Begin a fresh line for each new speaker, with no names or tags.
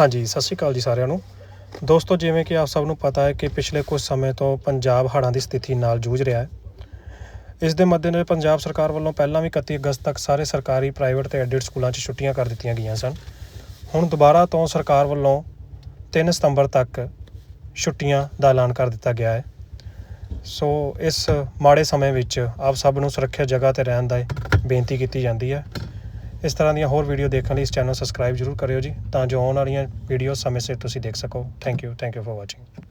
ਹਾਂਜੀ, ਸਤਿ ਸ਼੍ਰੀ ਅਕਾਲ ਜੀ ਸਾਰਿਆਂ ਨੂੰ। ਦੋਸਤੋ, ਜਿਵੇਂ ਕਿ ਆਪ ਸਭ ਨੂੰ ਪਤਾ ਹੈ ਕਿ ਪਿਛਲੇ ਕੁਝ ਸਮੇਂ ਤੋਂ ਪੰਜਾਬ ਹੜ੍ਹਾਂ ਦੀ ਸਥਿਤੀ ਨਾਲ ਜੂਝ ਰਿਹਾ ਹੈ। ਇਸ ਦੇ ਮੱਦੇਨਜ਼ਰ ਪੰਜਾਬ ਸਰਕਾਰ ਵੱਲੋਂ ਪਹਿਲਾਂ ਵੀ 31 ਅਗਸਤ ਤੱਕ ਸਾਰੇ ਸਰਕਾਰੀ, ਪ੍ਰਾਈਵੇਟ ਤੇ ਐਡਿਡ ਸਕੂਲਾਂ 'ਚ ਛੁੱਟੀਆਂ ਕਰ ਦਿੱਤੀਆਂ ਗਈਆਂ ਸਨ। ਹੁਣ ਦੁਬਾਰਾ ਤੋਂ ਸਰਕਾਰ ਵੱਲੋਂ 3 ਸਤੰਬਰ ਤੱਕ ਛੁੱਟੀਆਂ ਦਾ ਐਲਾਨ ਕਰ ਦਿੱਤਾ ਗਿਆ ਹੈ। ਸੋ, ਇਸ ਮਾੜੇ ਸਮੇਂ ਵਿੱਚ ਆਪ ਸਭ ਨੂੰ ਸੁਰੱਖਿਅਤ ਜਗ੍ਹਾ ਤੇ ਰਹਿਣ ਦਾ ਬੇਨਤੀ ਕੀਤੀ ਜਾਂਦੀ ਹੈ। ਇਸ ਤਰ੍ਹਾਂ ਦੀਆਂ ਹੋਰ ਵੀਡੀਓ ਦੇਖਣ ਲਈ ਇਸ ਚੈਨਲ ਨੂੰ ਸਬਸਕ੍ਰਾਈਬ ਜ਼ਰੂਰ ਕਰਿਓ ਜੀ, ਤਾਂ ਜੋ ਆਉਣ ਵਾਲੀਆਂ ਵੀਡੀਓ ਸਮੇਂ ਸਿਰ ਤੁਸੀਂ ਦੇਖ ਸਕੋ। Thank you thank you for watching